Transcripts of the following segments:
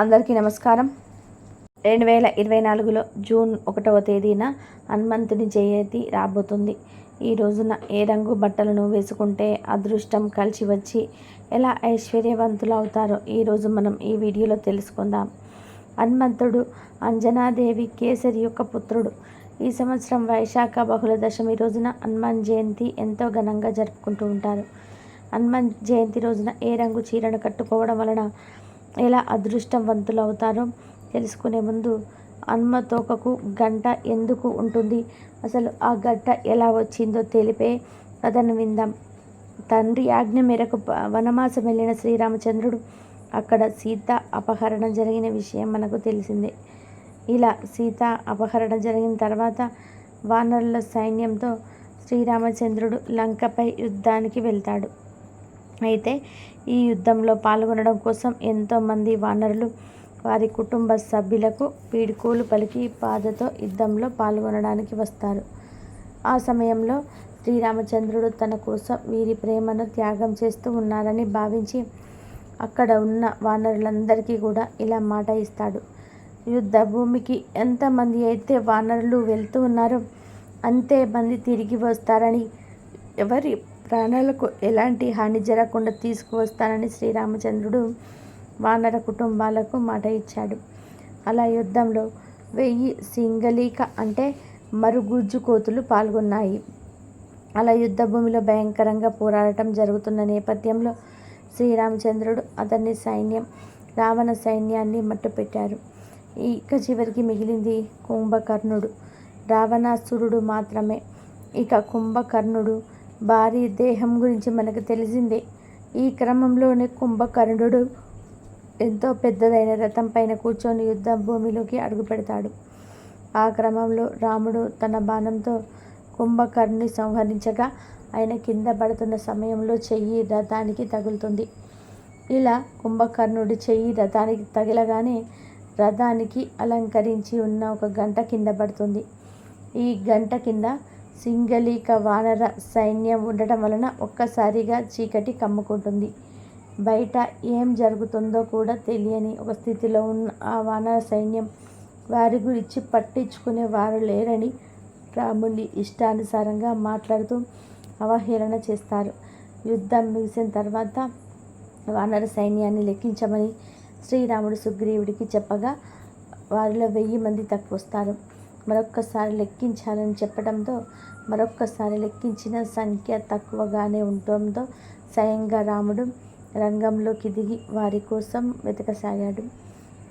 అందరికీ నమస్కారం. రెండు వేల ఇరవై నాలుగులో జూన్ ఒకటవ తేదీన హనుమంతుని జయంతి రాబోతుంది. ఈ రోజున ఏ రంగు బట్టలను వేసుకుంటే అదృష్టం కలిసి వచ్చి ఎలా ఐశ్వర్యవంతులు అవుతారో ఈరోజు మనం ఈ వీడియోలో తెలుసుకుందాం. హనుమంతుడు అంజనాదేవి కేసరి యొక్క పుత్రుడు. ఈ సంవత్సరం వైశాఖ బహుళ దశమి రోజున హనుమాన్ జయంతి ఎంతో ఘనంగా జరుపుకుంటూ ఉంటారు. హనుమాన్ జయంతి రోజున ఏ రంగు చీరను కట్టుకోవడం వలన ఎలా అదృష్టవంతులు అవుతారో తెలుసుకునే ముందు హనుమ తోకకు గంట ఎందుకు ఉంటుంది? అసలు ఆ గంట ఎలా వచ్చిందో తెలిపే కథను విందాం. తండ్రి ఆజ్ఞ మేరకు వనమాసం వెళ్ళిన శ్రీరామచంద్రుడు అక్కడ సీత అపహరణ జరిగిన విషయం మనకు తెలిసిందే. ఇలా సీత అపహరణ జరిగిన తర్వాత వానరుల సైన్యంతో శ్రీరామచంద్రుడు లంకపై యుద్ధానికి వెళ్తాడు. అయితే ఈ యుద్ధంలో పాల్గొనడం కోసం ఎంతోమంది వానరులు వారి కుటుంబ సభ్యులకు పీడుకోలు పలికి బాధతో యుద్ధంలో పాల్గొనడానికి వస్తారు. ఆ సమయంలో శ్రీరామచంద్రుడు తన కోసం వీరి ప్రేమను త్యాగం చేస్తూ ఉన్నారని భావించి అక్కడ ఉన్న వానరులందరికీ కూడా ఇలా మాట ఇస్తాడు. యుద్ధ భూమికి ఎంతమంది అయితే వానరులు వెళ్తూ ఉన్నారో అంతే మంది తిరిగి వస్తారని ఎవరి ప్రాణాలకు ఎలాంటి హాని జరగకుండా తీసుకువస్తానని శ్రీరామచంద్రుడు వానర కుటుంబాలకు మాట ఇచ్చాడు. అలా యుద్ధంలో వెయ్యి సింగలీక అంటే మరుగుజ్జు కోతులు పాల్గొన్నాయి. అలా యుద్ధ భూమిలో భయంకరంగా పోరాడటం జరుగుతున్న నేపథ్యంలో శ్రీరామచంద్రుడు అతని సైన్యం రావణ సైన్యాన్ని మట్టుపెట్టారు. ఇక చివరికి మిగిలింది కుంభకర్ణుడు. రావణాసురుడు మాత్రమే. ఇక కుంభకర్ణుడు భారీ దేహం గురించి మనకు తెలిసిందే. ఈ క్రమంలోనే కుంభకర్ణుడు ఎంతో పెద్దదైన రథం పైన కూర్చొని యుద్ధ భూమిలోకి అడుగు పెడతాడు. ఆ క్రమంలో రాముడు తన బాణంతో కుంభకర్ణుని సంహరించగా ఆయన కింద పడుతున్న సమయంలో చెయ్యి రథానికి తగులుతుంది. ఇలా కుంభకర్ణుడి చెయ్యి రథానికి తగిలగానే రథానికి అలంకరించి ఉన్న ఒక గంట కింద పడుతుంది. ఈ గంట కింద సింగలీక వానర సైన్యం ఉండటం వలన ఒక్కసారిగా చీకటి కమ్ముకుంటుంది. బయట ఏం జరుగుతుందో కూడా తెలియని ఒక స్థితిలో ఉన్న ఆ వానర సైన్యం వారి గురించి పట్టించుకునే వారు లేరని రాముని ఇష్టానుసారంగా మాట్లాడుతూ అవహేళన చేస్తారు. యుద్ధం ముగిసిన తర్వాత వానర సైన్యాన్ని లెక్కించమని శ్రీరాముడు సుగ్రీవుడికి చెప్పగా వారిలో వెయ్యి మంది తక్కువ వస్తారు. మరొక్కసారి లెక్కించాలని చెప్పడంతో మరొక్కసారి లెక్కించిన సంఖ్య తక్కువగానే ఉండటంతో స్వయంగా రాముడు రంగంలోకి దిగి వారి కోసం వెతకసాగాడు.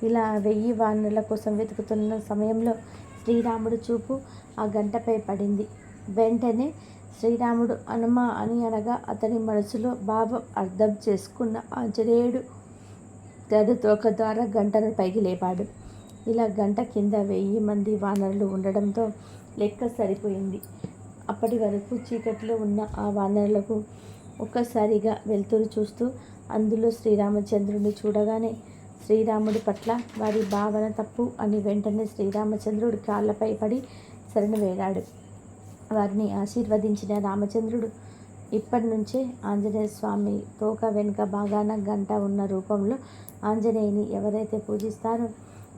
ఇలా వెయ్యి వానరుల కోసం వెతుకుతున్న సమయంలో శ్రీరాముడు చూపు ఆ గంటపై పడింది. వెంటనే శ్రీరాముడు హనుమ అని అనగా అతని మనసులో భావం అర్థం చేసుకున్న ఆంజనేయుడు గదు తోక ద్వారా గంటను పైకి లేపాడు. ఇలా గంట కింద వెయ్యి మంది వానరులు ఉండడంతో లెక్క సరిపోయింది. అప్పటి వరకు చీకట్లో ఉన్న ఆ వానరులకు ఒక్కసారిగా వెలుతురు చూస్తూ అందులో శ్రీరామచంద్రుడిని చూడగానే శ్రీరాముడి పట్ల వారి భావన తప్పు అని వెంటనే శ్రీరామచంద్రుడు కాళ్ళపై పడి శరణు వేడాడు వారిని ఆశీర్వదించిన రామచంద్రుడు ఇప్పటి నుంచే ఆంజనేయ స్వామి తోక వెనుక భాగాన గంట ఉన్న రూపంలో ఆంజనేయుని ఎవరైతే పూజిస్తారో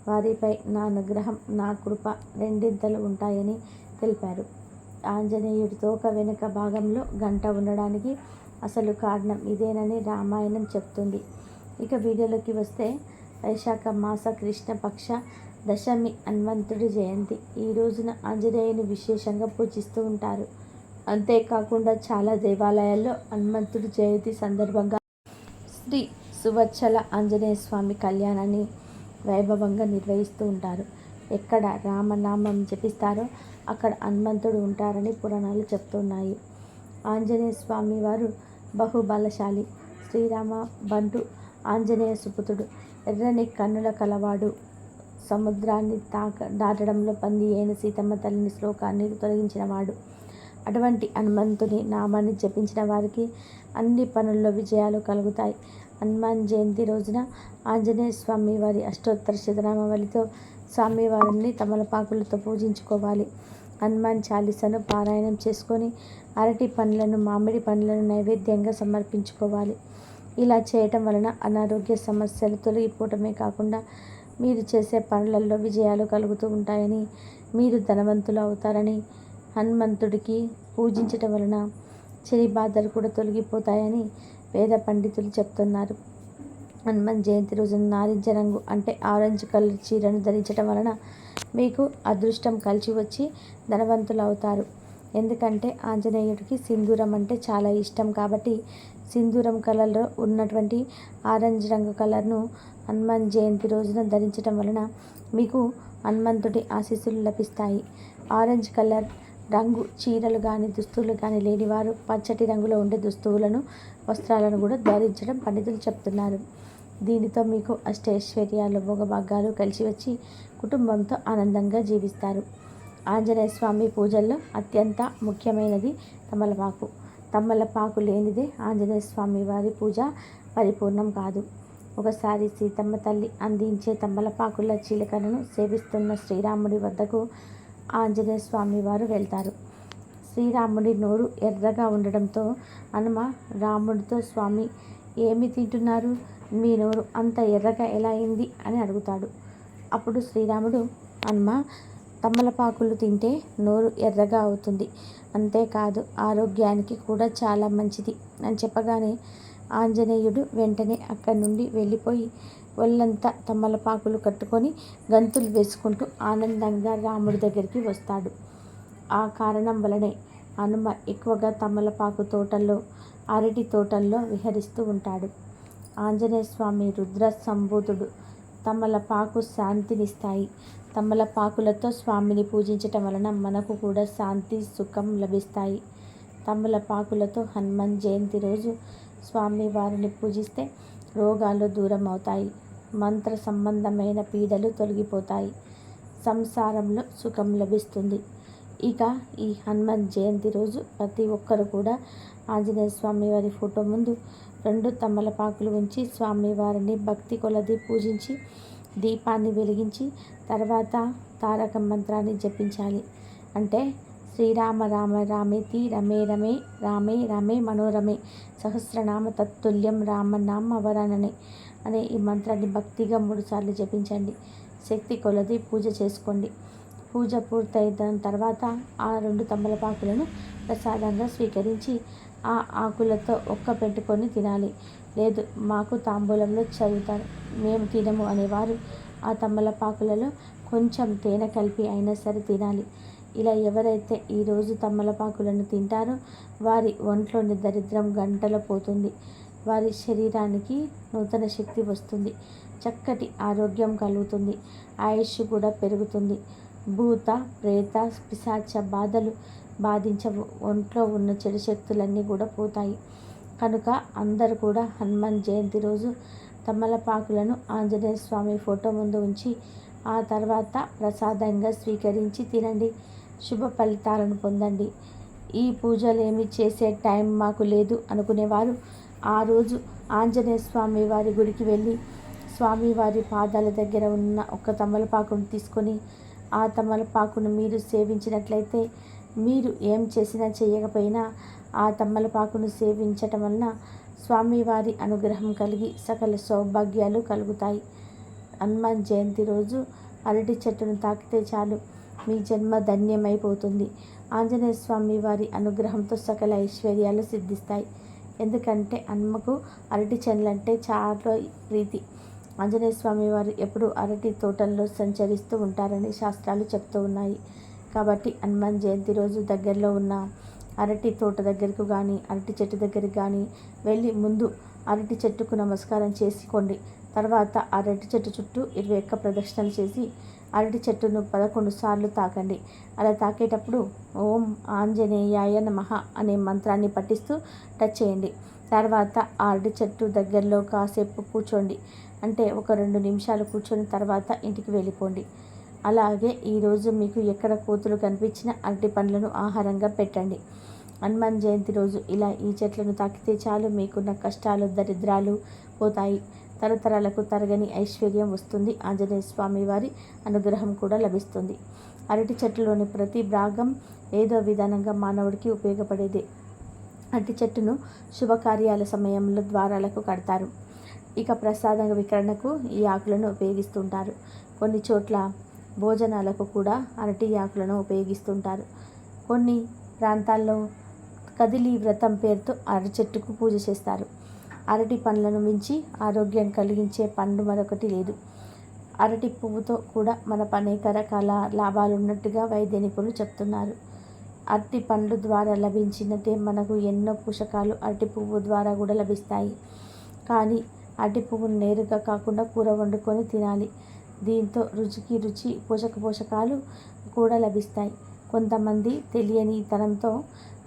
వారిపై నా అనుగ్రహం నా కృప రెండింతలు ఉంటాయని తెలిపారు. ఆంజనేయుడి తోక వెనుక భాగంలో గంట ఉండడానికి అసలు కారణం ఇదేనని రామాయణం చెప్తుంది. ఇక వీడియోలోకి వస్తే వైశాఖ మాస కృష్ణ పక్ష దశమి హనుమంతుడి జయంతి. ఈ రోజున ఆంజనేయుని విశేషంగా పూజిస్తూ ఉంటారు. అంతేకాకుండా చాలా దేవాలయాల్లో హనుమంతుడి జయంతి సందర్భంగా శ్రీ సువచ్చల ఆంజనేయ స్వామి కళ్యాణాన్ని వైభవంగా నిర్వహిస్తూ ఉంటారు. ఎక్కడ రామనామం జపిస్తారో అక్కడ హనుమంతుడు ఉంటారని పురాణాలు చెప్తున్నాయి. ఆంజనేయ స్వామి వారు బహుబలశాలి. శ్రీరామ బంటు ఆంజనేయ సుపుతుడు ఎర్రని కన్నుల కలవాడు. సముద్రాన్ని తాక దాటడంలో పంది అయిన సీతమ్మ తల్లిని శ్లోకాన్ని తొలగించినవాడు. అటువంటి హనుమంతుని నామాన్ని జపించిన వారికి అన్ని పనుల్లో విజయాలు కలుగుతాయి. హనుమాన్ జయంతి రోజున ఆంజనేయ స్వామి వారి అష్టోత్తర శతనామావళితో స్వామివారిని తమలపాకులతో పూజించుకోవాలి. హనుమాన్ చాలీసాను పారాయణం చేసుకొని అరటి పండ్లను మామిడి పండ్లను నైవేద్యంగా సమర్పించుకోవాలి. ఇలా చేయటం వలన అనారోగ్య సమస్యలు తొలగిపోవటమే కాకుండా మీరు చేసే పనులలో విజయాలు కలుగుతూ ఉంటాయని మీరు ధనవంతులు అవుతారని హనుమంతుడికి పూజించటం వలన చెరి బాధలు కూడా తొలగిపోతాయని వేద పండితులు చెప్తున్నారు. హనుమాన్ జయంతి రోజున నారింజ రంగు అంటే ఆరెంజ్ కలర్ చీరను ధరించడం వలన మీకు అదృష్టం కలిసి వచ్చి ధనవంతులు అవుతారు. ఎందుకంటే ఆంజనేయుడికి సింధూరం అంటే చాలా ఇష్టం కాబట్టి సింధూరం కలర్లో ఉన్నటువంటి ఆరెంజ్ రంగు కలర్ను హనుమాన్ జయంతి రోజున ధరించడం వలన మీకు హనుమంతుడి ఆశీస్సులు లభిస్తాయి. ఆరెంజ్ కలర్ రంగు చీరలు కానీ దుస్తులు కానీ లేనివారు పచ్చటి రంగులో ఉండే దుస్తువులను వస్త్రాలను కూడా ధరించడం పండితులు చెప్తున్నారు. దీనితో మీకు అష్టైశ్వర్యాలు భోగభాగ్యాలు కలిసి వచ్చి కుటుంబంతో ఆనందంగా జీవిస్తారు. ఆంజనేయ స్వామి పూజల్లో అత్యంత ముఖ్యమైనది తమలపాకు. తమలపాకు లేనిదే ఆంజనేయ స్వామి వారి పూజ పరిపూర్ణం కాదు. ఒకసారి సీతమ్మ తల్లి అందించే తమలపాకుల చీలకలను సేవిస్తున్న శ్రీరాముడి వద్దకు ఆంజనేయ స్వామి వారు వెళ్తారు. శ్రీరాముడి నోరు ఎర్రగా ఉండడంతో హనుమ రాముడితో స్వామి ఏమి తింటున్నారు? మీ నోరు అంత ఎర్రగా ఎలా అయింది అని అడుగుతాడు. అప్పుడు శ్రీరాముడు హనుమ తమలపాకులు తింటే నోరు ఎర్రగా అవుతుంది. అంతేకాదు ఆరోగ్యానికి కూడా చాలా మంచిది అని చెప్పగానే ఆంజనేయుడు వెంటనే అక్కడి నుండి వెళ్ళిపోయి ఒళ్ళంతా తమలపాకులు కట్టుకొని గంతులు వేసుకుంటూ ఆనందంగా రాముడి దగ్గరికి వస్తాడు. ఆ కారణం వలనే హనుమ ఎక్కువగా తమలపాకు తోటల్లో అరటి తోటల్లో విహరిస్తూ ఉంటాడు. ఆంజనేయ స్వామి రుద్ర సంబోధుడు తమలపాకు శాంతినిస్తాయి. తమలపాకులతో స్వామిని పూజించటం వలన మనకు కూడా శాంతి సుఖం లభిస్తాయి. తమలపాకులతో హనుమాన్ జయంతి రోజు స్వామి వారిని పూజిస్తే రోగాలు దూరం అవుతాయి మంత్ర సంబంధమైన పీడలు తొలగిపోతాయి. సంసారంలో సుఖం లభిస్తుంది. ఇక ఈ హనుమాన్ జయంతి రోజు ప్రతి ఒక్కరు కూడా ఆంజనేయ స్వామి వారి ఫోటో ముందు రెండు తమలపాకులు ఉంచి స్వామివారిని భక్తి కొలది పూజించి దీపాన్ని వెలిగించి తర్వాత తారక మంత్రాన్ని జపించాలి. అంటే శ్రీరామ రామ రామేతి రమే రమే రామే రమే మనోరమే సహస్రనామ తత్తుల్యం రామనామ వరణనే అనే ఈ మంత్రాన్ని భక్తిగా మూడుసార్లు జపించండి. శక్తి కొలది పూజ చేసుకోండి. పూజ పూర్తయిన తర్వాత ఆ రెండు తమలపాకులను ప్రసాదంగా స్వీకరించి ఆ ఆకులతో ఒక్క పెట్టుకొని తినాలి. లేదు మాకు తాంబూలంలో చదువుతారు. మేము తినము అనేవారు ఆ తమలపాకులలో కొంచెం తేనె కలిపి అయినా సరే తినాలి. ఇలా ఎవరైతే ఈరోజు తమలపాకులను తింటారో వారి ఒంట్లోని దరిద్రం గంటల పోతుంది. వారి శరీరానికి నూతన శక్తి వస్తుంది. చక్కటి ఆరోగ్యం కలుగుతుంది. ఆయుష్ కూడా పెరుగుతుంది. భూత ప్రేత పిశాచ బాధలు బాధించ ఒంట్లో ఉన్న చెడు శక్తులన్నీ కూడా పోతాయి. కనుక అందరూ కూడా హనుమాన్ జయంతి రోజు తమలపాకులను ఆంజనేయ స్వామి ఫోటో ముందు ఉంచి ఆ తర్వాత ప్రసాదంగా స్వీకరించి తినండి. శుభ ఫలితాలను పొందండి. ఈ పూజలు ఏమి చేసే టైం మాకు లేదు అనుకునేవారు ఆ రోజు ఆంజనేయ స్వామి వారి గుడికి వెళ్ళి స్వామివారి పాదాల దగ్గర ఉన్న ఒక తమలపాకును తీసుకొని ఆ తమలపాకును మీరు సేవించినట్లయితే మీరు ఏం చేసినా చేయకపోయినా ఆ తమలపాకును సేవించటం వలన స్వామివారి అనుగ్రహం కలిగి సకల సౌభాగ్యాలు కలుగుతాయి. హనుమాన్ జయంతి రోజు అరటి చెట్టును తాకితే చాలు మీ జన్మ ధన్యమైపోతుంది. ఆంజనేయ స్వామి వారి అనుగ్రహంతో సకల ఐశ్వర్యాలు సిద్ధిస్తాయి. ఎందుకంటే అమ్మకు అరటి చెన్లంటే చాలా ప్రీతి. ఆంజనేయ స్వామి వారు ఎప్పుడు అరటి తోటల్లో సంచరిస్తూ ఉంటారని శాస్త్రాలు చెప్తూ ఉన్నాయి. కాబట్టి హనుమాన్ జయంతి రోజు దగ్గరలో ఉన్న అరటి తోట దగ్గరకు కానీ అరటి చెట్టు దగ్గరికి కానీ వెళ్ళి ముందు అరటి చెట్టుకు నమస్కారం చేసుకోండి. తర్వాత అరటి చెట్టు చుట్టూ ఇరవై ఒక్క ప్రదక్షిణలు చేసి అరటి చెట్టును పదకొండు సార్లు తాకండి. అలా తాకేటప్పుడు ఓం ఆంజనేయాయ నమః అనే మంత్రాన్ని పఠిస్తూ టచ్ చేయండి. తర్వాత ఆ అరటి చెట్టు దగ్గరలో కాసేపు కూర్చోండి. అంటే ఒక రెండు నిమిషాలు కూర్చొని తర్వాత ఇంటికి వెళ్ళిపోండి. అలాగే ఈరోజు మీకు ఎక్కడ కోతులు కనిపించిన అరటి పండ్లను ఆహారంగా పెట్టండి. హనుమాన్ జయంతి రోజు ఇలా ఈ చెట్లను తాకితే చాలు. మీకున్న కష్టాలు దరిద్రాలు పోతాయి. తరతరాలకు తరగని ఐశ్వర్యం వస్తుంది. ఆంజనేయ స్వామి వారి అనుగ్రహం కూడా లభిస్తుంది. అరటి చెట్టులోని ప్రతి భాగం ఏదో విధానంగా మానవుడికి ఉపయోగపడేదే. అరటి చెట్టును శుభకార్యాల సమయంలో ద్వారాలకు కడతారు. ఇక ప్రసాద వికరణకు ఈ ఆకులను ఉపయోగిస్తుంటారు. కొన్ని చోట్ల భోజనాలకు కూడా అరటి ఆకులను ఉపయోగిస్తుంటారు. కొన్ని ప్రాంతాల్లో కదిలి వ్రతం పేరుతో అరచెట్టుకు పూజ చేస్తారు. అరటి పండ్లను మించి ఆరోగ్యం కలిగించే పండు మరొకటి లేదు. అరటి పువ్వుతో కూడా మనకు అనేక రకాల లాభాలు ఉన్నట్టుగా వైద్య నిపుణులు చెప్తున్నారు. అరటి పండ్లు ద్వారా లభించినట్టే మనకు ఎన్నో పోషకాలు అరటి పువ్వు ద్వారా కూడా లభిస్తాయి. కానీ అరటి పువ్వును నేరుగా కాకుండా కూర వండుకొని తినాలి. దీంతో రుచికి రుచి పోషక పోషకాలు కూడా లభిస్తాయి. కొంతమంది తెలియని తనంతో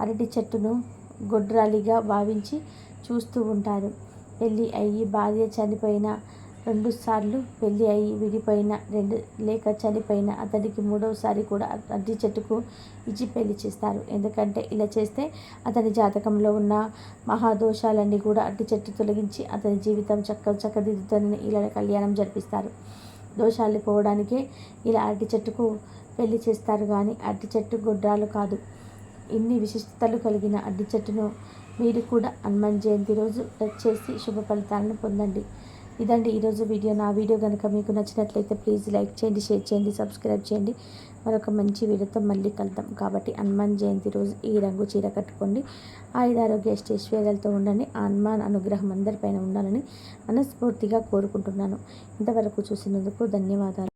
అరటి చెట్టును గొడ్రాలిగా భావించి చూస్తూ ఉంటారు. పెళ్ళి అయ్యి భార్య చనిపోయిన రెండుసార్లు పెళ్ళి అయ్యి విడిపోయిన రెండు లేక చనిపోయిన అతడికి మూడవసారి కూడా అడ్డి చెట్టుకు ఇచ్చి పెళ్ళి చేస్తారు. ఎందుకంటే ఇలా చేస్తే అతని జాతకంలో ఉన్న మహాదోషాలన్నీ కూడా అడ్డి చెట్టు తొలగించి అతని జీవితం చక్క చక్కదిద్దుతోనే ఇలా కళ్యాణం జరిపిస్తారు. దోషాలు పోవడానికే ఇలా అరటి చెట్టుకు పెళ్ళి చేస్తారు కానీ అరటి చెట్టు గొడ్రాలు కాదు. ఇన్ని విశిష్టతలు కలిగిన అడ్డి చెట్టును మీరు కూడా హనుమాన్ జయంతి రోజు టచ్ చేసి శుభ ఫలితాలను పొందండి. ఇదండి ఈరోజు వీడియో. నా వీడియో కనుక మీకు నచ్చినట్లయితే ప్లీజ్ లైక్ చేయండి షేర్ చేయండి సబ్స్క్రైబ్ చేయండి. మరొక మంచి వీడియోతో మళ్ళీ కలుద్దాం. కాబట్టి హనుమాన్ జయంతి రోజు ఈ రంగు చీర కట్టుకోండి. ఆయుధారోగ్య అష్టైశ్వర్యాలతో ఉండని హనుమాన్ అనుగ్రహం అందరిపైన ఉండాలని మనస్ఫూర్తిగా కోరుకుంటున్నాను. ఇంతవరకు చూసినందుకు ధన్యవాదాలు.